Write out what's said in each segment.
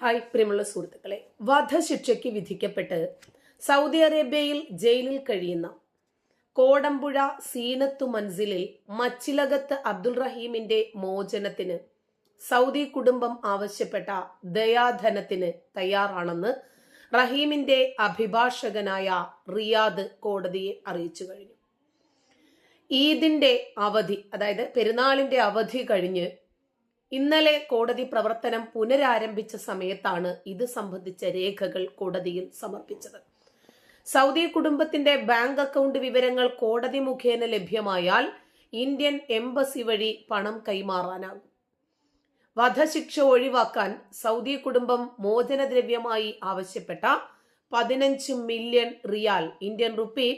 Hi പ്രിയമുള്ള സുഹൃത്തുക്കളെ വധശിക്ഷയ്ക്ക് വിധിക്കപ്പെട്ട് സൗദി അറേബ്യയിൽ ജയിലിൽ കഴിയുന്ന കോടമ്പുഴ സീനത്തു മൻസിലിൽ മച്ചിലകത്ത് അബ്ദുൾ റഹീമിന്റെ മോചനത്തിന് സൗദി കുടുംബം ആവശ്യപ്പെട്ട ദയാധനത്തിന് തയ്യാറാണെന്ന് റഹീമിന്റെ അഭിഭാഷകനായ റിയാദ് കോടതിയെ അറിയിച്ചു കഴിഞ്ഞു. ഈദിന്റെ അവധി അതായത് പെരുന്നാളിന്റെ അവധി കഴിഞ്ഞ് ഇന്നലെ കോടതി പ്രവർത്തനം പുനരാരംഭിച്ച സമയത്താണ് ഇത് സംബന്ധിച്ച രേഖകൾ കോടതിയിൽ സമർപ്പിച്ചത്. സൗദി കുടുംബത്തിന്റെ ബാങ്ക് അക്കൗണ്ട് വിവരങ്ങൾ കോടതി മുഖേന ലഭ്യമായാൽ ഇന്ത്യൻ എംബസി വഴി പണം കൈമാറാനാകും. വധശിക്ഷ ഒഴിവാക്കാൻ സൗദി കുടുംബം മോചനദ്രവ്യമായി ആവശ്യപ്പെട്ട പതിനഞ്ച് മില്യൺ റിയാൽ ഇന്ത്യൻ റുപ്പി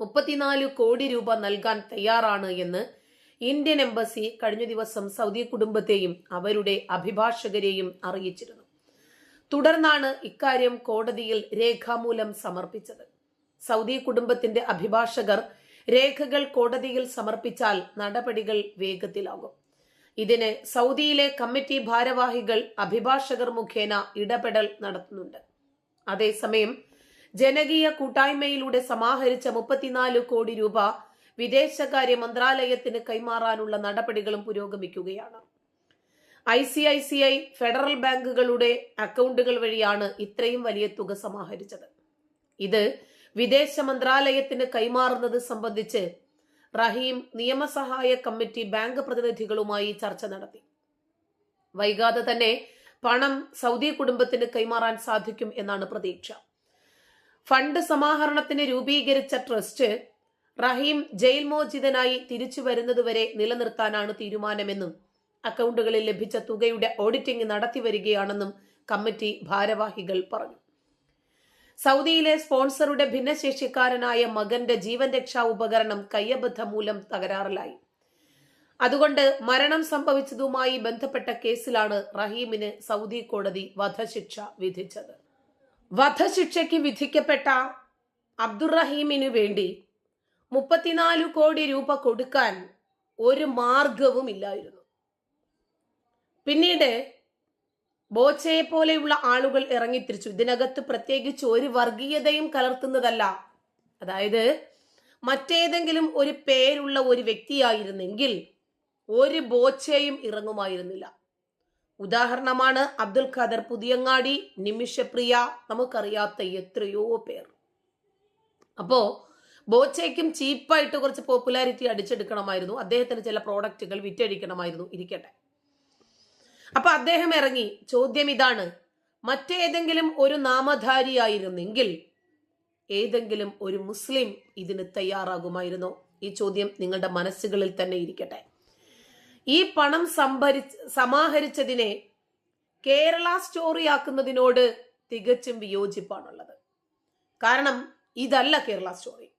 മുപ്പത്തിനാല് കോടി രൂപ നൽകാൻ തയ്യാറാണ് എന്ന് ഇന്ത്യൻ എംബസി കഴിഞ്ഞ ദിവസം സൗദി കുടുംബത്തെയും അവരുടെ അഭിഭാഷകരെയും അറിയിച്ചിരുന്നു. തുടർന്നാണ് ഇക്കാര്യം കോടതിയിൽ രേഖാമൂലം സമർപ്പിച്ചത്. സൗദി കുടുംബത്തിന്റെ അഭിഭാഷകർ രേഖകൾ കോടതിയിൽ സമർപ്പിച്ചാൽ നടപടികൾ വേഗത്തിലാകും. ഇതിന് സൗദിയിലെ കമ്മിറ്റി ഭാരവാഹികൾ അഭിഭാഷകർ മുഖേന ഇടപെടൽ നടത്തുന്നുണ്ട്. അതേസമയം ജനകീയ കൂട്ടായ്മയിലൂടെ സമാഹരിച്ച മുപ്പത്തിനാല് കോടി രൂപ വിദേശകാര്യ മന്ത്രാലയത്തിന് കൈമാറാനുള്ള നടപടികളും പുരോഗമിക്കുകയാണ്. I C I C I federal ബാങ്കുകളുടെ അക്കൗണ്ടുകൾ വഴിയാണ് ഇത്രയും വലിയ തുക സമാഹരിച്ചത്. ഇത് വിദേശ മന്ത്രാലയത്തിന് കൈമാറുന്നത് സംബന്ധിച്ച് റഹീം നിയമസഹായ കമ്മിറ്റി ബാങ്ക് പ്രതിനിധികളുമായി ചർച്ച നടത്തി. വൈകാതെ തന്നെ പണം സൗദി കുടുംബത്തിന് കൈമാറാൻ സാധിക്കും എന്നാണ് പ്രതീക്ഷ. ഫണ്ട് സമാഹരണത്തിന് രൂപീകരിച്ച ട്രസ്റ്റ് റഹീം ജയിൽ മോചിതനായി തിരിച്ചു വരുന്നതുവരെ നിലനിർത്താനാണ് തീരുമാനമെന്നും അക്കൗണ്ടുകളിൽ ലഭിച്ച തുകയുടെ ഓഡിറ്റിംഗ് നടത്തി വരികയാണെന്നും കമ്മിറ്റി ഭാരവാഹികൾ പറഞ്ഞു. സൗദിയിലെ സ്പോൺസറുടെ ഭിന്നശേഷിക്കാരനായ മകന്റെ ജീവൻ രക്ഷാ ഉപകരണം കയ്യബദ്ധ മൂലം തകരാറിലായി. അതുകൊണ്ട് മരണം സംഭവിച്ചതുമായി ബന്ധപ്പെട്ട കേസിലാണ് റഹീമിന് സൗദി കോടതി വധശിക്ഷ വിധിച്ചത്. വധശിക്ഷയ്ക്ക് വിധിക്കപ്പെട്ട അബ്ദുറഹീമിനു വേണ്ടി മുപ്പത്തിനാല് കോടി രൂപ കൊടുക്കാൻ ഒരു മാർഗവും ഇല്ലായിരുന്നു. പിന്നീട് ബോച്ചയെ പോലെയുള്ള ആളുകൾ ഇറങ്ങിത്തിരിച്ചു. ഇതിനകത്ത് പ്രത്യേകിച്ച് ഒരു വർഗീയതയും കലർത്തുന്നതല്ല. അതായത് മറ്റേതെങ്കിലും ഒരു പേരുള്ള ഒരു വ്യക്തിയായിരുന്നെങ്കിൽ ഒരു ബോച്ചയും ഇറങ്ങുമായിരുന്നില്ല. ഉദാഹരണമാണ് അബ്ദുൽ ഖാദർ പുതിയങ്ങാടി നിമിഷപ്രിയ നമുക്കറിയാത്ത എത്രയോ പേർ. അപ്പോ ബോച്ചയ്ക്കും ചീപ്പായിട്ട് കുറച്ച് പോപ്പുലാരിറ്റി അടിച്ചെടുക്കണമായിരുന്നു. അദ്ദേഹത്തിന് ചില പ്രോഡക്റ്റുകൾ വിറ്റഴിക്കണമായിരുന്നു. ഇരിക്കട്ടെ. അപ്പൊ അദ്ദേഹം ഇറങ്ങി. ചോദ്യം ഇതാണ്. മറ്റേതെങ്കിലും ഒരു നാമധാരിയായിരുന്നെങ്കിൽ ഏതെങ്കിലും ഒരു മുസ്ലിം ഇതിന് തയ്യാറാകുമായിരുന്നു? ഈ ചോദ്യം നിങ്ങളുടെ മനസ്സുകളിൽ തന്നെ ഇരിക്കട്ടെ. ഈ പണം സംഭരി സമാഹരിച്ചതിനെ കേരള സ്റ്റോറിയാക്കുന്നതിനോട് തികച്ചും വിയോജിപ്പാണുള്ളത്. കാരണം ഇതല്ല കേരള സ്റ്റോറി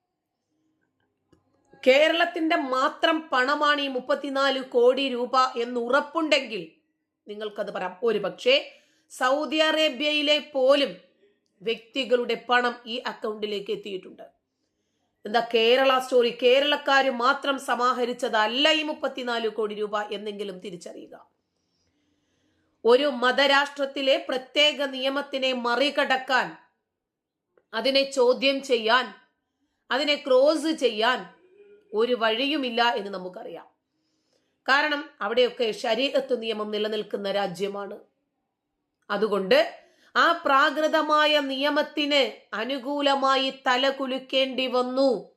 കേരളത്തിന്റെ മാത്രം പണമാണ് ഈ മുപ്പത്തിനാല് കോടി രൂപ എന്ന് ഉറപ്പുണ്ടെങ്കിൽ നിങ്ങൾക്കത് പറയാം. ഒരു പക്ഷേ സൗദി അറേബ്യയിലെ പോലും വ്യക്തികളുടെ പണം ഈ അക്കൗണ്ടിലേക്ക് എത്തിയിട്ടുണ്ട്. എന്താ കേരള സ്റ്റോറി? കേരളക്കാർ മാത്രം സമാഹരിച്ചതല്ല ഈ മുപ്പത്തിനാല് കോടി രൂപ എന്നെങ്കിലും തിരിച്ചറിയുക. ഒരു മതരാഷ്ട്രത്തിലെ പ്രത്യേക നിയമത്തിനെ മറികടക്കാൻ അതിനെ ചോദ്യം ചെയ്യാൻ അതിനെ ക്രോസ് ചെയ്യാൻ ഒരു വഴിയുമില്ല എന്ന് നമുക്കറിയാം. കാരണം അവിടെയൊക്കെ ശരീരത്വ നിയമം നിലനിൽക്കുന്ന രാജ്യമാണ്. അതുകൊണ്ട് ആ പ്രാകൃതമായ നിയമത്തിന് അനുകൂലമായി തലകുലുക്കേണ്ടി വന്നു.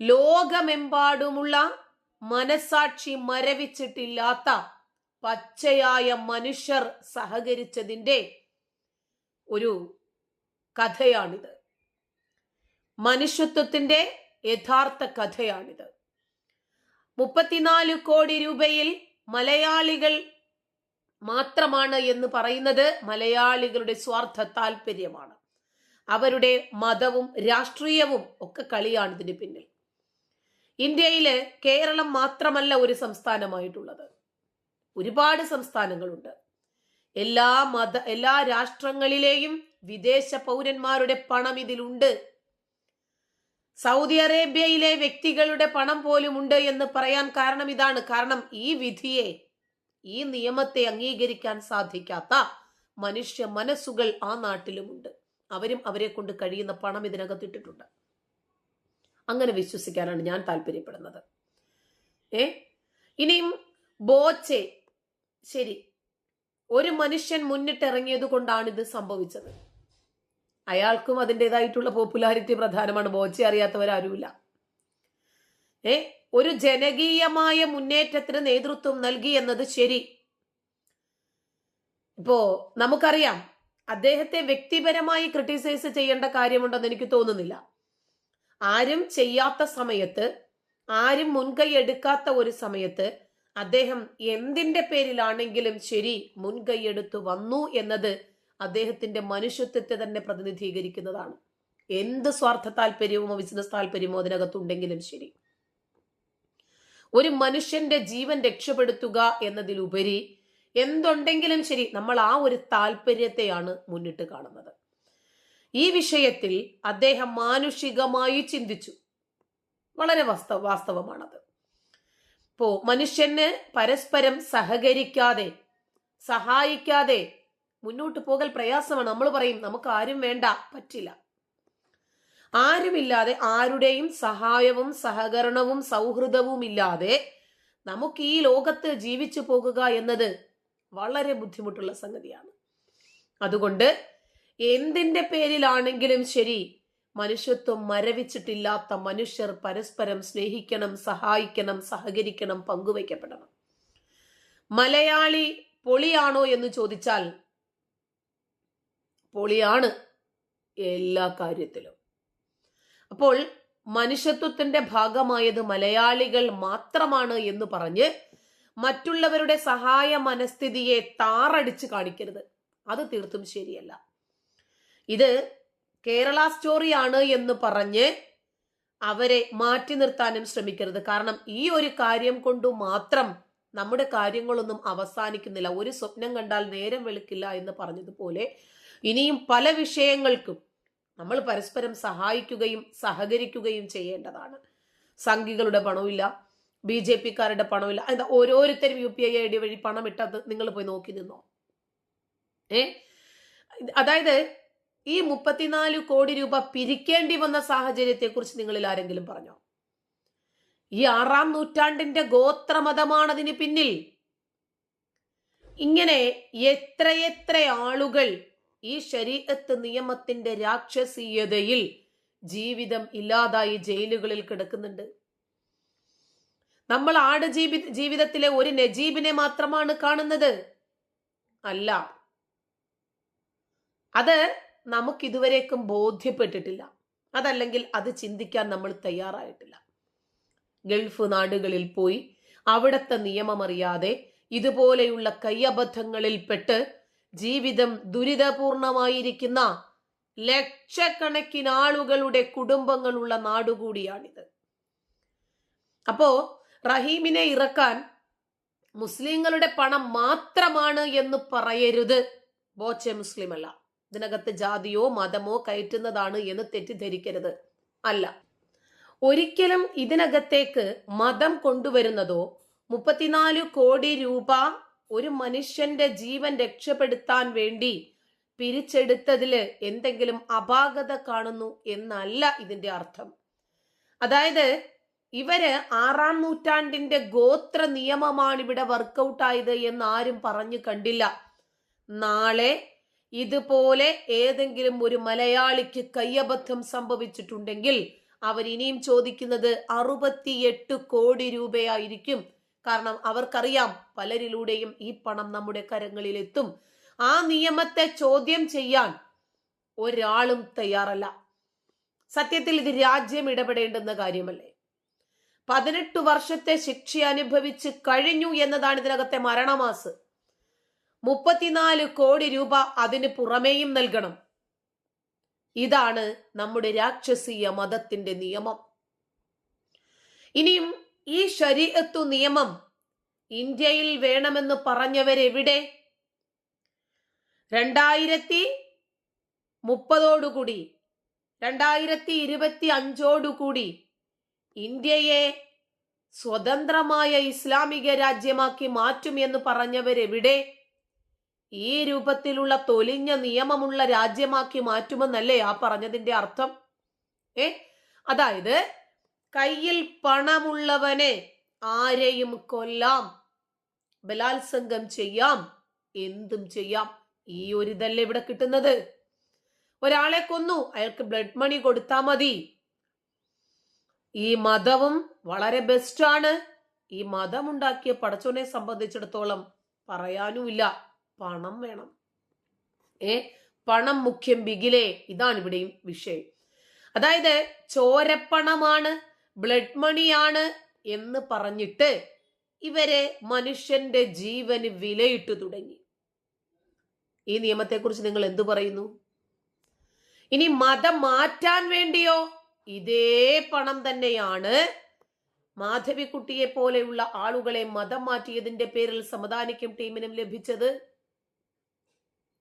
ലോകമെമ്പാടുമുള്ള മനസാക്ഷി മരവിച്ചിട്ടില്ലാത്ത പച്ചയായ മനുഷ്യർ സഹകരിച്ചതിന്റെ ഒരു കഥയാണിത്. മനുഷ്യത്വത്തിന്റെ യഥാർത്ഥ കഥയാണിത്. മുപ്പത്തിനാല് കോടി രൂപയിൽ മലയാളികൾ മാത്രമാണ് എന്ന് പറയുന്നത് മലയാളികളുടെ സ്വാർത്ഥ താല്പര്യമാണ് അവരുടെ മതവും രാഷ്ട്രീയവും ഒക്കെ കളിയാണ് ഇതിന് പിന്നിൽ. ഇന്ത്യയിൽ കേരളം മാത്രമല്ല ഒരു സംസ്ഥാനമായിട്ടുള്ളത്. ഒരുപാട് സംസ്ഥാനങ്ങളുണ്ട്. എല്ലാ മത എല്ലാ രാഷ്ട്രങ്ങളിലെയും വിദേശ പൗരന്മാരുടെ പണം ഇതിലുണ്ട്. സൗദി അറേബ്യയിലെ വ്യക്തികളുടെ പണം പോലും ഉണ്ട് എന്ന് പറയാൻ കാരണം ഇതാണ്. കാരണം ഈ വിധിയെ ഈ നിയമത്തെ അംഗീകരിക്കാൻ സാധിക്കാത്ത മനുഷ്യ മനസ്സുകൾ ആ നാട്ടിലുമുണ്ട്. അവരും അവരെ കൊണ്ട് കഴിയുന്ന പണം ഇതിനകത്തിട്ടിട്ടുണ്ട്. അങ്ങനെ വിശ്വസിക്കാനാണ് ഞാൻ താല്പര്യപ്പെടുന്നത്. ഏ? ഇനിയും ബോച്ചെ ശരി ഒരു മനുഷ്യൻ മുന്നിട്ടിറങ്ങിയത് കൊണ്ടാണ് ഇത് സംഭവിച്ചത്. അയാൾക്കും അതിന്റെതായിട്ടുള്ള പോപ്പുലാരിറ്റി പ്രധാനമാണ്. ബോച്ചെ അറിയാത്തവരാരുമില്ല. ഏ ഒരു ജനകീയമായ മുന്നേറ്റത്തിന് നേതൃത്വം നൽകി എന്നത് ശരി. ഇപ്പോ നമുക്കറിയാം അദ്ദേഹത്തെ വ്യക്തിപരമായി ക്രിട്ടിസൈസ് ചെയ്യേണ്ട കാര്യമുണ്ടെന്ന് എനിക്ക് തോന്നുന്നില്ല. ആരും ചെയ്യാത്ത സമയത്ത് ആരും മുൻകൈ എടുക്കാത്ത ഒരു സമയത്ത് അദ്ദേഹം എന്തിന്റെ പേരിലാണെങ്കിലും ശരി മുൻകൈ എടുത്തു വന്നു എന്നത് അദ്ദേഹത്തിന്റെ മനുഷ്യത്വത്തെ തന്നെ പ്രതിനിധീകരിക്കുന്നതാണ്. എന്ത് സ്വാർത്ഥ താല്പര്യമോ ബിസിനസ് താല്പര്യമോ അതിനകത്തുണ്ടെങ്കിലും ശരി. ഒരു മനുഷ്യന്റെ ജീവൻ രക്ഷപ്പെടുത്തുക എന്നതിലുപരി എന്തുണ്ടെങ്കിലും ശരി നമ്മൾ ആ ഒരു താല്പര്യത്തെയാണ് മുന്നിട്ട് കാണുന്നത്. ഈ വിഷയത്തിൽ അദ്ദേഹം മാനുഷികമായി ചിന്തിച്ചു. വളരെ വാസ്തവ വാസ്തവമാണത്. ഇപ്പോ മനുഷ്യന് പരസ്പരം സഹകരിക്കാതെ സഹായിക്കാതെ മുന്നോട്ട് പോകൽ പ്രയാസമാണ്. നമ്മൾ പറയും നമുക്ക് ആരും വേണ്ട പറ്റില്ല. ആരുമില്ലാതെ ആരുടെയും സഹായവും സഹകരണവും സൗഹൃദവും ഇല്ലാതെ നമുക്ക് ഈ ലോകത്ത് ജീവിച്ചു പോകുക എന്നത് വളരെ ബുദ്ധിമുട്ടുള്ള സംഗതിയാണ്. അതുകൊണ്ട് എന്തിന്റെ പേരിലാണെങ്കിലും ശരി മനുഷ്യത്വം മരവിച്ചിട്ടില്ലാത്ത മനുഷ്യർ പരസ്പരം സ്നേഹിക്കണം സഹായിക്കണം സഹകരിക്കണം പങ്കുവയ്ക്കപ്പെടണം. മലയാളി പൊളിയാണോ എന്ന് ചോദിച്ചാൽ പൊളിയാണ് എല്ലാ കാര്യത്തിലും. അപ്പോൾ മനുഷ്യത്വത്തിന്റെ ഭാഗമായത് മലയാളികൾ മാത്രമാണ് എന്ന് പറഞ്ഞ് മറ്റുള്ളവരുടെ സഹായ മനസ്ഥിതിയെ താറടിച്ച് കാണിക്കരുത്. അത് തീർത്തും ശരിയല്ല. ഇത് കേരള സ്റ്റോറിയാണ് എന്ന് പറഞ്ഞ് അവരെ മാറ്റി നിർത്താനും ശ്രമിക്കരുത്. കാരണം ഈ ഒരു കാര്യം കൊണ്ടു മാത്രം നമ്മുടെ കാര്യങ്ങളൊന്നും അവസാനിക്കുന്നില്ല. ഒരു സ്വപ്നം കണ്ടാൽ നേരം വെളുക്കില്ല എന്ന് പറഞ്ഞതുപോലെ ഇനിയും പല വിഷയങ്ങൾക്കും നമ്മൾ പരസ്പരം സഹായിക്കുകയും സഹകരിക്കുകയും ചെയ്യേണ്ടതാണ്. സംഘികളുടെ പണമില്ല ബി ജെ പിക്കാരുടെ പണമില്ല എന്താ ഓരോരുത്തരും U P I I D വഴി പണം ഇട്ടത് നിങ്ങൾ പോയി നോക്കി നിന്നോ? ഏ? അതായത് ഈ മുപ്പത്തിനാല് കോടി രൂപ പിരിക്കേണ്ടി വന്ന സാഹചര്യത്തെ കുറിച്ച് നിങ്ങളിൽ ആരെങ്കിലും പറഞ്ഞോ? ഈ ആറാം നൂറ്റാണ്ടിന്റെ ഗോത്രമതമാണ് അതിന് പിന്നിൽ. ഇങ്ങനെ എത്രയെത്ര ആളുകൾ ഈ ശരീരത്ത് നിയമത്തിന്റെ രാക്ഷസീയതയിൽ ജീവിതം ഇല്ലാതായി ജയിലുകളിൽ കിടക്കുന്നുണ്ട്. നമ്മൾ ആട് ജീവി ജീവിതത്തിലെ ഒരു നജീബിനെ മാത്രമാണ് കാണുന്നത്. അല്ല. അത് നമുക്ക് ഇതുവരേക്കും ബോധ്യപ്പെട്ടിട്ടില്ല. അതല്ലെങ്കിൽ അത് ചിന്തിക്കാൻ നമ്മൾ തയ്യാറായിട്ടില്ല. ഗൾഫ് നാടുകളിൽ പോയി അവിടുത്തെ നിയമമറിയാതെ ഇതുപോലെയുള്ള കയ്യബദ്ധങ്ങളിൽ പെട്ട് ജീവിതം ദുരിതപൂർണമായിരിക്കുന്ന ലക്ഷക്കണക്കിന് ആളുകളുടെ കുടുംബങ്ങളുള്ള നാടുകൂടിയാണിത്. അപ്പോ റഹീമിനെ ഇറക്കാൻ മുസ്ലിങ്ങളുടെ പണം മാത്രമാണ് എന്ന് പറയരുത്. ബോച്ചെ മുസ്ലിം അല്ല ഇതിനകത്ത് ജാതിയോ മതമോ കയറ്റുന്നതാണ് എന്ന് തെറ്റിദ്ധരിക്കരുത്. അല്ല. ഒരിക്കലും ഇതിനകത്തേക്ക് മതം കൊണ്ടുവരുന്നതോ മുപ്പത്തിനാല് കോടി രൂപ ഒരു മനുഷ്യന്റെ ജീവൻ രക്ഷപ്പെടുത്താൻ വേണ്ടി പിരിച്ചെടുത്തതിൽ എന്തെങ്കിലും അപാകത കാണുന്നു എന്നല്ല ഇതിന്റെ അർത്ഥം. അതായത് ഇവർ ആറാം നൂറ്റാണ്ടിന്റെ ഗോത്ര നിയമമാണ് ഇവിടെ വർക്കൗട്ട് ആയത് എന്ന് ആരും പറഞ്ഞു കണ്ടില്ല. നാളെ ഇതുപോലെ ഏതെങ്കിലും ഒരു മലയാളിക്ക് കയ്യബദ്ധം സംഭവിച്ചിട്ടുണ്ടെങ്കിൽ അവരിനിയും ചോദിക്കുന്നത് അറുപത്തിയെട്ട് കോടി രൂപയായിരിക്കും കാരണം അവർക്കറിയാം പലരിലൂടെയും ഈ പണം നമ്മുടെ കരങ്ങളിൽ എത്തും ആ നിയമത്തെ ചോദ്യം ചെയ്യാൻ ഒരാളും തയ്യാറല്ല. സത്യത്തിൽ ഇത് രാജ്യം ഇടപെടേണ്ടുന്ന കാര്യമല്ലേ? പതിനെട്ട് വർഷത്തെ ശിക്ഷ അനുഭവിച്ച് കഴിഞ്ഞു എന്നതാണ് ഇതിനകത്തെ മരണമാസ്. മുപ്പത്തിനാല് കോടി രൂപ അതിന് പുറമേയും നൽകണം. ഇതാണ് നമ്മുടെ രാക്ഷസീയ മതത്തിന്റെ നിയമം. ഇനിയും ഈ ശരീരത്തു നിയമം ഇന്ത്യയിൽ വേണമെന്ന് പറഞ്ഞവരെവിടെ? രണ്ടായിരത്തി മുപ്പതോടുകൂടി രണ്ടായിരത്തി ഇരുപത്തി അഞ്ചോടുകൂടി ഇന്ത്യയെ സ്വതന്ത്രമായ ഇസ്ലാമിക രാജ്യമാക്കി മാറ്റും എന്ന് പറഞ്ഞവരെവിടെ? ഈ രൂപത്തിലുള്ള തൊലിഞ്ഞ നിയമമുള്ള രാജ്യമാക്കി മാറ്റുമെന്നല്ലേ ആ പറഞ്ഞതിന്റെ അർത്ഥം? ഏ? അതായത് കയ്യിൽ പണമുള്ളവനെ ആരെയും കൊല്ലാം. ബലാത്സംഗം ചെയ്യാം. എന്തും ചെയ്യാം. ഈ ഒരു ഇതല്ലേ ഇവിടെ കിട്ടുന്നത്? ഒരാളെ കൊന്നു. അയാൾക്ക് ബ്ലഡ് മണി കൊടുത്താ മതി. ഈ മതവും വളരെ ബെസ്റ്റാണ് ഈ മതമുണ്ടാക്കിയ പടച്ചോനെ സംബന്ധിച്ചിടത്തോളം പറയാനുമില്ല. പണം വേണം. ഏ? പണം മുഖ്യം ബിഗിലേ. ഇതാണ് ഇവിടെയും വിഷയം. അതായത് ചോരപ്പണമാണ്. ബ്ലഡ് മണിയാണ് എന്ന് പറഞ്ഞിട്ട് ഇവരെ മനുഷ്യന്റെ ജീവന് വിലയിട്ട് തുടങ്ങി. ഈ നിയമത്തെക്കുറിച്ച് നിങ്ങൾ എന്തു പറയുന്നു? ഇനി മതം മാറ്റാൻ വേണ്ടിയോ? ഇതേ പണം തന്നെയാണ്. മാധവിക്കുട്ടിയെ പോലെയുള്ള ആളുകളെ മതം മാറ്റിയതിന്റെ പേരിൽ സമദാനിക്കും ടീമിനും ലഭിച്ചത്.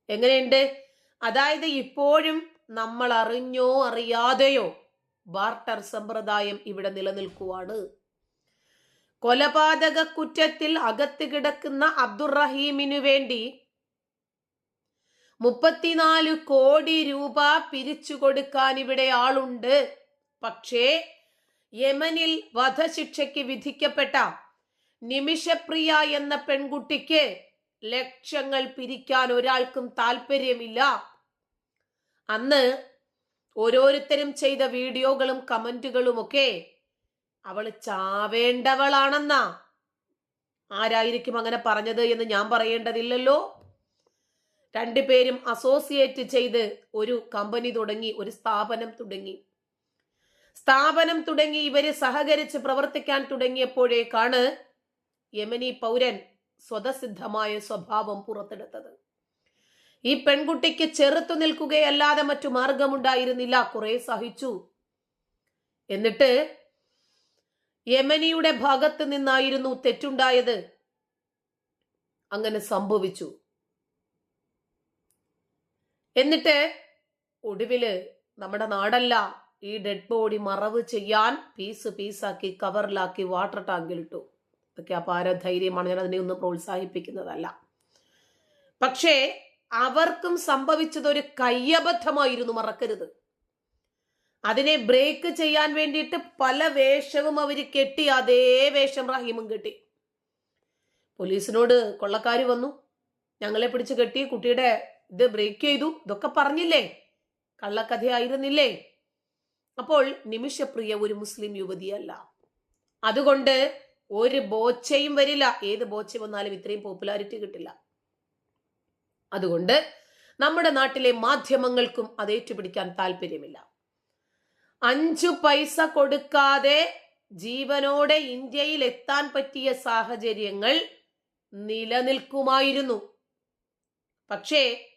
എങ്ങനെയുണ്ട്? അതായത് ഇപ്പോഴും നമ്മൾ അറിഞ്ഞോ അറിയാതെയോ ബാർട്ടർ സമ്പ്രദായം ഇവിടെ നിലനിൽക്കുവാണ്. കൊലപാതക കുറ്റത്തിൽ അകത്ത് കിടക്കുന്ന അബ്ദുറഹീമിനു വേണ്ടി മുപ്പത്തിനാല് കോടി രൂപ പിരിച്ചു കൊടുക്കാൻ ഇവിടെ ആളുണ്ട്. പക്ഷേ യമനിൽ വധശിക്ഷയ്ക്ക് വിധിക്കപ്പെട്ട നിമിഷപ്രിയ എന്ന പെൺകുട്ടിക്ക് ലക്ഷങ്ങൾ പിരിക്കാൻ ഒരാൾക്കും താല്പര്യമില്ല അന്ന് ഓരോരുത്തരും ചെയ്ത വീഡിയോകളും കമന്റുകളുമൊക്കെ അവൾ ചാവേണ്ടവളാണെന്ന. ആരായിരിക്കും അങ്ങനെ പറഞ്ഞത് എന്ന് ഞാൻ പറയേണ്ടതില്ലല്ലോ. രണ്ടുപേരും അസോസിയേറ്റ് ചെയ്ത് ഒരു കമ്പനി തുടങ്ങി ഒരു സ്ഥാപനം തുടങ്ങി. സ്ഥാപനം തുടങ്ങി ഇവർ സഹകരിച്ച് പ്രവർത്തിക്കാൻ തുടങ്ങിയപ്പോഴേക്കാണ് യമനി പൗരൻ സ്വതസിദ്ധമായ സ്വഭാവം പുറത്തെടുത്തത്. ഈ പെൺകുട്ടിക്ക് ചെറുത്തു നിൽക്കുകയല്ലാതെ മറ്റു മാർഗമുണ്ടായിരുന്നില്ല. കുറെ സഹിച്ചു. എന്നിട്ട് യമനിയുടെ ഭാഗത്ത് നിന്നായിരുന്നു തെറ്റുണ്ടായത്. അങ്ങനെ സംഭവിച്ചു. എന്നിട്ട് ഒടുവിൽ നമ്മുടെ നാടല്ല ഈ ഡെഡ് ബോഡി മറവ് ചെയ്യാൻ പീസ് പീസാക്കി കവറിലാക്കി വാട്ടർ ടാങ്കിലിട്ടു ഇതൊക്കെ അപാര ധൈര്യമാണ് ഞാൻ അതിനെ ഒന്ന് പ്രോത്സാഹിപ്പിക്കുന്നതല്ല. പക്ഷേ അവർക്കും സംഭവിച്ചത് ഒരു കയ്യബദ്ധമായിരുന്നു മറക്കരുത്. അതിനെ ബ്രേക്ക് ചെയ്യാൻ വേണ്ടിയിട്ട് പല വേഷവും അവർ കെട്ടി അതേ വേഷം റഹീമും കെട്ടി. പോലീസിനോട് കൊള്ളക്കാർ വന്നു. ഞങ്ങളെ പിടിച്ച് കെട്ടി കുട്ടിയുടെ ഇത് ബ്രേക്ക് ചെയ്തു. ഇതൊക്കെ പറഞ്ഞില്ലേ? കള്ളക്കഥയായിരുന്നില്ലേ? അപ്പോൾ നിമിഷപ്രിയ ഒരു മുസ്ലിം യുവതിയല്ല. അതുകൊണ്ട് ഒരു ബോച്ചയും വരില്ല. ഏത് ബോച്ച വന്നാലും ഇത്രയും പോപ്പുലാരിറ്റി കിട്ടില്ല. അതുകൊണ്ട് നമ്മുടെ നാട്ടിലെ മാധ്യമങ്ങൾക്കും അത് ഏറ്റുപിടിക്കാൻ താല്പര്യമില്ല. അഞ്ചു പൈസ കൊടുക്കാതെ ജീവനോടെ ഇന്ത്യയിൽ എത്താൻ പറ്റിയ സാഹചര്യങ്ങൾ നിലനിൽക്കുമായിരുന്നു. പക്ഷേ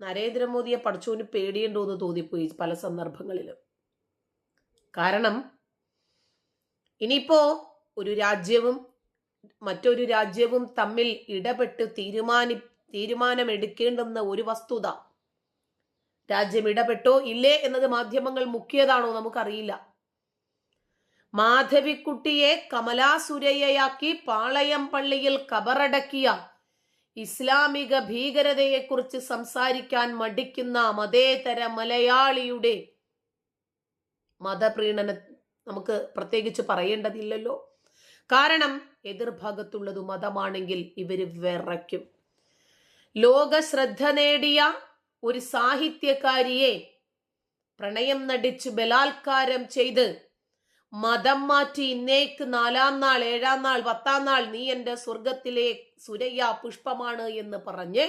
നരേന്ദ്രമോദിയെ പഠിച്ചോന് പേടിയുണ്ടോ എന്ന് തോന്നിപ്പോയി പല സന്ദർഭങ്ങളിലും. കാരണം ഇനിയിപ്പോ ഒരു രാജ്യവും മറ്റൊരു രാജ്യവും തമ്മിൽ ഇടപെട്ട് തീരുമാനി തീരുമാനമെടുക്കേണ്ടുന്ന ഒരു വസ്തുത രാജ്യം ഇടപെട്ടോ ഇല്ലേ എന്നത് മാധ്യമങ്ങൾ മുക്കിയതാണോ നമുക്കറിയില്ല. മാധവിക്കുട്ടിയെ കമലാസുരയ്യയാക്കി പാളയം പള്ളിയിൽ കബറടക്കിയ ഇസ്ലാമിക ഭീകരതയെക്കുറിച്ച് സംസാരിക്കാൻ മടിക്കുന്ന മതേതര മലയാളിയുടെ മതപ്രീണന നമുക്ക് പ്രത്യേകിച്ച് പറയേണ്ടതില്ലല്ലോ. കാരണം എതിർഭാഗത്തുള്ളത് മതമാണെങ്കിൽ ഇവർ വിറയ്ക്കും. ലോക ശ്രദ്ധ നേടിയ ഒരു സാഹിത്യകാരിയെ പ്രണയം നടിച്ച് ബലാത്കാരം ചെയ്ത് മതം മാറ്റി ഇന്നേക്ക് നാലാം നാൾ ഏഴാം നാൾ പത്താം നാൾ നീ എന്റെ സ്വർഗത്തിലെ സുരയ്യ പുഷ്പമാണ് എന്ന് പറഞ്ഞ്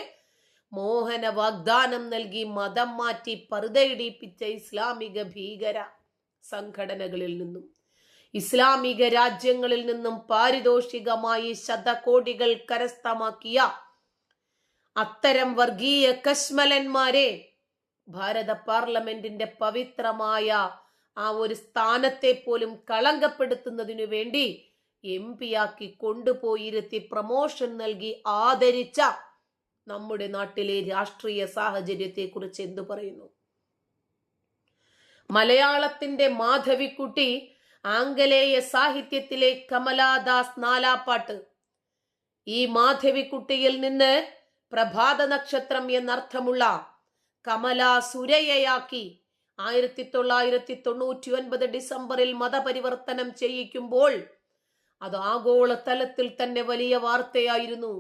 മോഹന വാഗ്ദാനം നൽകി മതം മാറ്റി പറുതയിടിപ്പിച്ച ഇസ്ലാമിക ഭീകര സംഘടനകളിൽ നിന്നും. ഇസ്ലാമിക രാജ്യങ്ങളിൽ നിന്നും പാരിതോഷികമായി ശതകോടികൾ കരസ്ഥമാക്കിയ അത്തരം വർഗീയ കശ്മലന്മാരെ ഭാരത പാർലമെന്റിന്റെ പവിത്രമായ ആ ഒരു സ്ഥാനത്തെ പോലും കളങ്കപ്പെടുത്തുന്നതിനു വേണ്ടി എം പിയാക്കി കൊണ്ടുപോയിരുത്തി പ്രമോഷൻ നൽകി ആദരിച്ച നമ്മുടെ നാട്ടിലെ രാഷ്ട്രീയ സാഹചര്യത്തെ കുറിച്ച് എന്തു പറയുന്നു? മലയാളത്തിന്റെ മാധവിക്കുട്ടി ആംഗലേയ സാഹിത്യത്തിലെ കമലാദാസ് നാലാപ്പാട്ട്. ഈ മാധവിക്കുട്ടിയിൽ നിന്ന് പ്രഭാത നക്ഷത്രം എന്നർത്ഥമുള്ള കമല സുരയയാക്കി ആയിരത്തി തൊള്ളായിരത്തി തൊണ്ണൂറ്റി ഒൻപത് ഡിസംബറിൽ മതപരിവർത്തനം ചെയ്യിക്കുമ്പോൾ അത് ആഗോള തലത്തിൽ തന്നെ വലിയ വാർത്തയായിരുന്നു.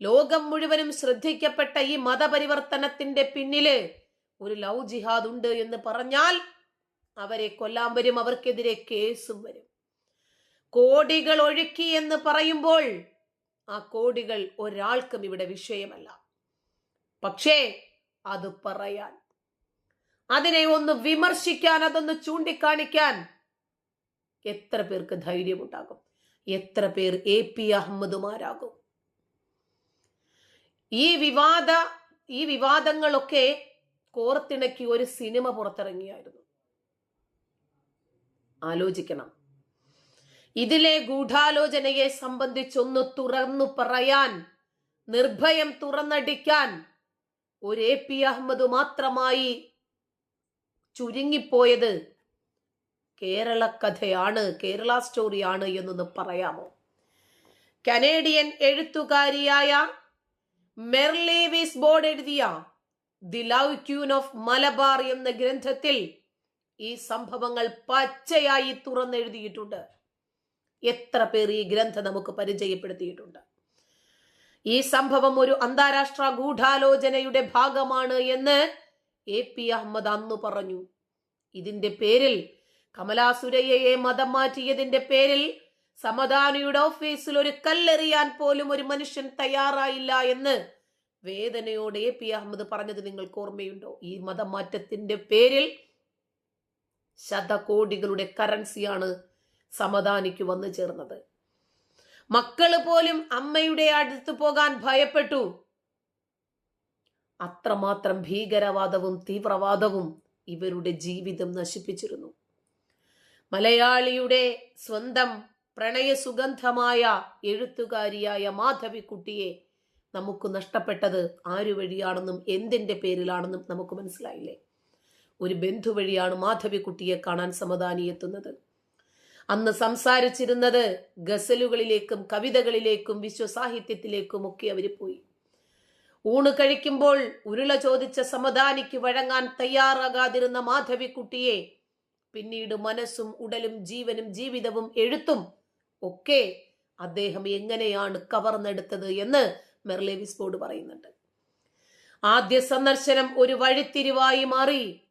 ലോകം മുഴുവനും ശ്രദ്ധിക്കപ്പെട്ട ഈ മതപരിവർത്തനത്തിന്റെ പിന്നിൽ ഒരു ലവ് ജിഹാദ് ഉണ്ട് എന്ന് പറഞ്ഞാൽ അവരെ കൊല്ലാൻ വരും അവർക്കെതിരെ കേസും വരും. കോടികൾ ഒഴുക്കി എന്ന് പറയുമ്പോൾ ആ കോടികൾ ഒരാൾക്കും ഇവിടെ വിഷയമല്ല. പക്ഷേ അത് പറയാൻ അതിനെ ഒന്ന് വിമർശിക്കാൻ അതൊന്ന് ചൂണ്ടിക്കാണിക്കാൻ എത്ര പേർക്ക് ധൈര്യമുണ്ടാകും? എത്ര പേർ എ പി അഹമ്മദുമാരാകും? ഈ വിവാദ ഈ വിവാദങ്ങളൊക്കെ കോർത്തിണക്കി ഒരു സിനിമ പുറത്തിറങ്ങിയായിരുന്നു. ആലോചിക്കണം. ഇതിലെ ഗൂഢാലോചനയെ സംബന്ധിച്ചൊന്ന് തുറന്നു പറയാൻ നിർഭയം തുറന്നടിക്കാൻ ഒരു എ പി അഹമ്മദ് മാത്രമായി ചുരുങ്ങിപ്പോയത് കേരള കഥയാണ് കേരള സ്റ്റോറിയാണ് എന്നൊന്ന് പറയാമോ? കനേഡിയൻ എഴുത്തുകാരിയായ മെർലേവിസ് ബോർഡ് എഴുതിയ the love queen of Malabar എന്ന ഗ്രന്ഥത്തിൽ ഈ സംഭവങ്ങൾ പച്ചയായി തുറന്നെഴുതിയിട്ടുണ്ട്. എത്ര പേർ ഈ ഗ്രന്ഥം നമുക്ക് പരിചയപ്പെടുത്തിയിട്ടുണ്ട്? ഈ സംഭവം ഒരു അന്താരാഷ്ട്ര ഗൂഢാലോചനയുടെ ഭാഗമാണ് എന്ന് എ പി അഹമ്മദ് അന്ന് പറഞ്ഞു. ഇതിന്റെ പേരിൽ കമലാസുരയ്യയെ മതം മാറ്റിയതിന്റെ പേരിൽ സമദാനിയുടെ ഓഫീസിൽ ഒരു കല്ലെറിയാൻ പോലും ഒരു മനുഷ്യൻ തയ്യാറായില്ല എന്ന് വേദനയോടെ എ പി അഹമ്മദ് പറഞ്ഞത് നിങ്ങൾക്ക് ഓർമ്മയുണ്ടോ? ഈ മതം മാറ്റത്തിന്റെ പേരിൽ ശതകോടികളുടെ കറൻസിയാണ് സമദാനിക്ക് വന്നു ചേർന്നത്. മക്കൾ പോലും അമ്മയുടെ അടുത്ത് പോകാൻ ഭയപ്പെട്ടു. അത്രമാത്രം ഭീകരവാദവും തീവ്രവാദവും ഇവരുടെ ജീവിതം നശിപ്പിച്ചിരുന്നു. മലയാളിയുടെ സ്വന്തം പ്രണയസുഗന്ധമായ എഴുത്തുകാരിയായ മാധവിക്കുട്ടിയെ നമുക്ക് നഷ്ടപ്പെട്ടത് ആരു വഴിയാണെന്നും എന്തിന്റെ പേരിലാണെന്നും നമുക്ക് മനസ്സിലായില്ലേ? ഒരു ബന്ധു വഴിയാണ് മാധവിക്കുട്ടിയെ കാണാൻ സമദാനി എത്തുന്നത്. അന്ന് സംസാരിച്ചിരുന്നത് ഗസലുകളിലേക്കും കവിതകളിലേക്കും വിശ്വസാഹിത്യത്തിലേക്കും ഒക്കെ അവർ പോയി. ഊണ് കഴിക്കുമ്പോൾ ഉരുള ചോദിച്ച സമദാനിക്ക് വഴങ്ങാൻ തയ്യാറാകാതിരുന്ന മാധവിക്കുട്ടിയെ പിന്നീട് മനസ്സും ഉടലും ജീവനും ജീവിതവും എഴുത്തും ഒക്കെ അദ്ദേഹം എങ്ങനെയാണ് കവർന്നെടുത്തത് എന്ന് മെർലേവിസ്ബോർഡ് പറയുന്നുണ്ട്. ആദ്യ സന്ദർശനം ഒരു വഴിത്തിരിവായി മാറി.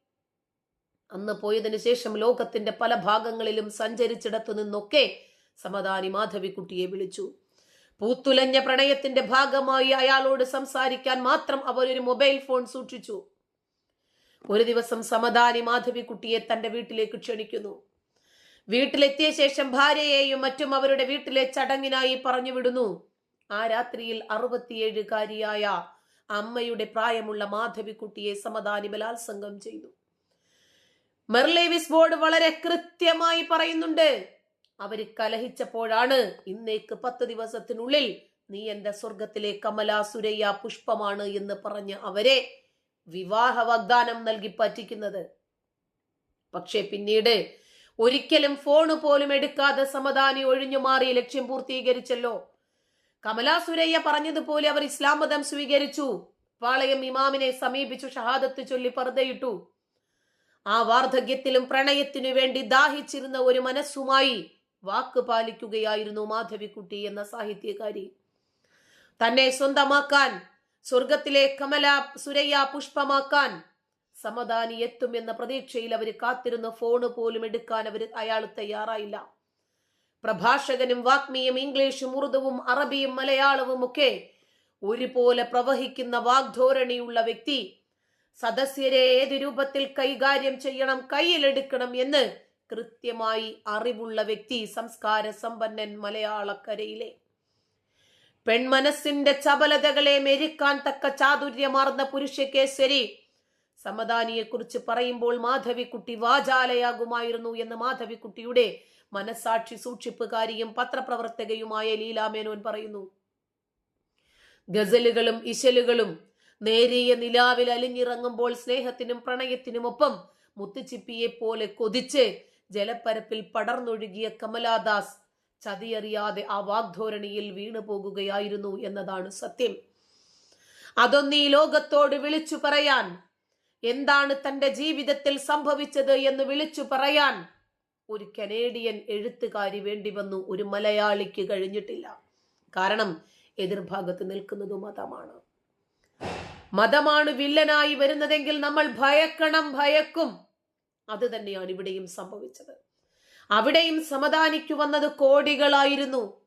അന്ന് പോയതിനു ശേഷം ലോകത്തിന്റെ പല ഭാഗങ്ങളിലും സഞ്ചരിച്ചിടത്തു നിന്നൊക്കെ സമദാനി മാധവിക്കുട്ടിയെ വിളിച്ചു. പൂത്തുലഞ്ഞ പ്രണയത്തിന്റെ ഭാഗമായി അയാളോട് സംസാരിക്കാൻ മാത്രം അവരൊരു മൊബൈൽ ഫോൺ സൂക്ഷിച്ചു. ഒരു ദിവസം സമദാനി മാധവിക്കുട്ടിയെ തന്റെ വീട്ടിലേക്ക് ക്ഷണിക്കുന്നു. വീട്ടിലെത്തിയ ശേഷം ഭാര്യയെയും മറ്റും അവരുടെ വീട്ടിലെ ചടങ്ങിനായി പറഞ്ഞു വിടുന്നു ആ രാത്രിയിൽ അറുപത്തിയേഴുകാരിയായ അമ്മയുടെ പ്രായമുള്ള മാധവിക്കുട്ടിയെ സമദാനി ബലാത്സംഗം ചെയ്തു. മെർലേവിസ് ബോർഡ് വളരെ കൃത്യമായി പറയുന്നുണ്ട്. അവർ കലഹിച്ചപ്പോഴാണ് ഇന്നേക്ക് പത്ത് ദിവസത്തിനുള്ളിൽ നീ എന്റെ സ്വർഗത്തിലെ കമലാ സുരയ്യ പുഷ്പമാണ് എന്ന് പറഞ്ഞ് അവരെ വിവാഹ വാഗ്ദാനം നൽകി പറ്റിക്കുന്നത്. പക്ഷേ പിന്നീട് ഒരിക്കലും ഫോണ് പോലും എടുക്കാതെ സമദാനി ഒഴിഞ്ഞു മാറി ലക്ഷ്യം പൂർത്തീകരിച്ചല്ലോ. കമലാ സുരയ്യ പറഞ്ഞതുപോലെ അവർ ഇസ്ലാം മതം സ്വീകരിച്ചു. പാളയം ഇമാമിനെ സമീപിച്ചു ഷഹാദത്ത് ചൊല്ലി പർദ്ദയിട്ടു. ആ വാർദ്ധക്യത്തിലും പ്രണയത്തിനു വേണ്ടി ദാഹിച്ചിരുന്ന ഒരു മനസ്സുമായി വാക്ക് പാലിക്കുകയായിരുന്നു മാധവിക്കുട്ടി എന്ന സാഹിത്യകാരി. തന്നെ സ്വന്തമാക്കാൻ സ്വർഗത്തിലെ കമല സുരയ്യ പുഷ്പമാക്കാൻ സമദാനി എത്തുമെന്ന പ്രതീക്ഷയിൽ അവർ കാത്തിരുന്ന ഫോണ് പോലും എടുക്കാൻ അവർ അയാൾ തയ്യാറായില്ല. പ്രഭാഷകനും വാഗ്മിയും ഇംഗ്ലീഷും ഉറുദുവും അറബിയും മലയാളവും ഒക്കെ ഒരുപോലെ പ്രവഹിക്കുന്ന വാഗ്ധോരണിയുള്ള വ്യക്തി സദസ്യരെ ഏത് രൂപത്തിൽ കൈകാര്യം ചെയ്യണം കയ്യിലെടുക്കണം എന്ന് കൃത്യമായി അറിവുള്ള വ്യക്തി സംസ്കാര സമ്പന്നൻ മലയാളക്കരയിലെ. പെൺമനസ്സിന്റെ ചപലതകളെ മെരുക്കാൻ തക്ക ചാതുര്യമാർന്ന പുരുഷകേശ്വരി സമദാനിയെക്കുറിച്ച് പറയുമ്പോൾ മാധവിക്കുട്ടി വാചാലയാകുമായിരുന്നു എന്ന് മാധവിക്കുട്ടിയുടെ മനസാക്ഷി സൂക്ഷിപ്പുകാരിയും പത്രപ്രവർത്തകയുമായ ലീലാമേനോൻ പറയുന്നു. ഗസലുകളും ഇശലുകളും നേരിയ നിലാവിൽ അലിഞ്ഞിറങ്ങുമ്പോൾ സ്നേഹത്തിനും പ്രണയത്തിനുമൊപ്പം മുത്തുച്ചിപ്പിയെ പോലെ കൊതിച്ച് ജലപ്പരപ്പിൽ പടർന്നൊഴുകിയ കമലാദാസ് ചതിയറിയാതെ ആ വാഗ്ധോരണിയിൽ വീണു പോകുകയായിരുന്നു എന്നതാണ് സത്യം. അതൊന്നീ ലോകത്തോട് വിളിച്ചു പറയാൻ എന്താണ് തന്റെ ജീവിതത്തിൽ സംഭവിച്ചത് എന്ന് വിളിച്ചു പറയാൻ ഒരു കനേഡിയൻ എഴുത്തുകാരി വേണ്ടി വന്നു ഒരു മലയാളിക്ക് കഴിഞ്ഞിട്ടില്ല. കാരണം എതിർഭാഗത്ത് നിൽക്കുന്നതും മതമാണ് മതമാണ് വില്ലനായി വരുന്നതെങ്കിൽ നമ്മൾ ഭയക്കണം ഭയക്കും. അത് തന്നെയാണ് ഇവിടെയും സംഭവിച്ചത്. അവിടെയും സമാധാനിക്കു വന്നത് കോടികളായിരുന്നു.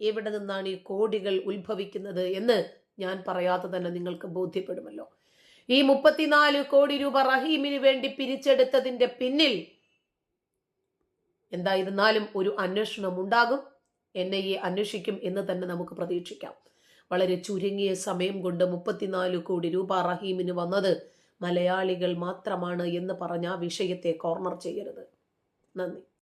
എവിടെ നിന്നാണ് ഈ കോടികൾ ഉത്ഭവിക്കുന്നത് എന്ന് ഞാൻ പറയാതെ തന്നെ നിങ്ങൾക്ക് ബോധ്യപ്പെടുമല്ലോ. ഈ മുപ്പത്തിനാല് കോടി രൂപ റഹീമിന് വേണ്ടി പിരിച്ചെടുത്തതിന്റെ പിന്നിൽ എന്തായിരുന്നാലും ഒരു അന്വേഷണം ഉണ്ടാകും. എൻ ഈ അന്വേഷിക്കും എന്ന് തന്നെ നമുക്ക് പ്രതീക്ഷിക്കാം. വളരെ ചുരുങ്ങിയ സമയം കൊണ്ട് മുപ്പത്തിനാല് കോടി രൂപ റഹീമിന് വന്നത് മലയാളികൾ മാത്രമാണ് എന്ന് പറഞ്ഞ ആ വിഷയത്തെ കോർണർ ചെയ്യരുത്. നന്ദി.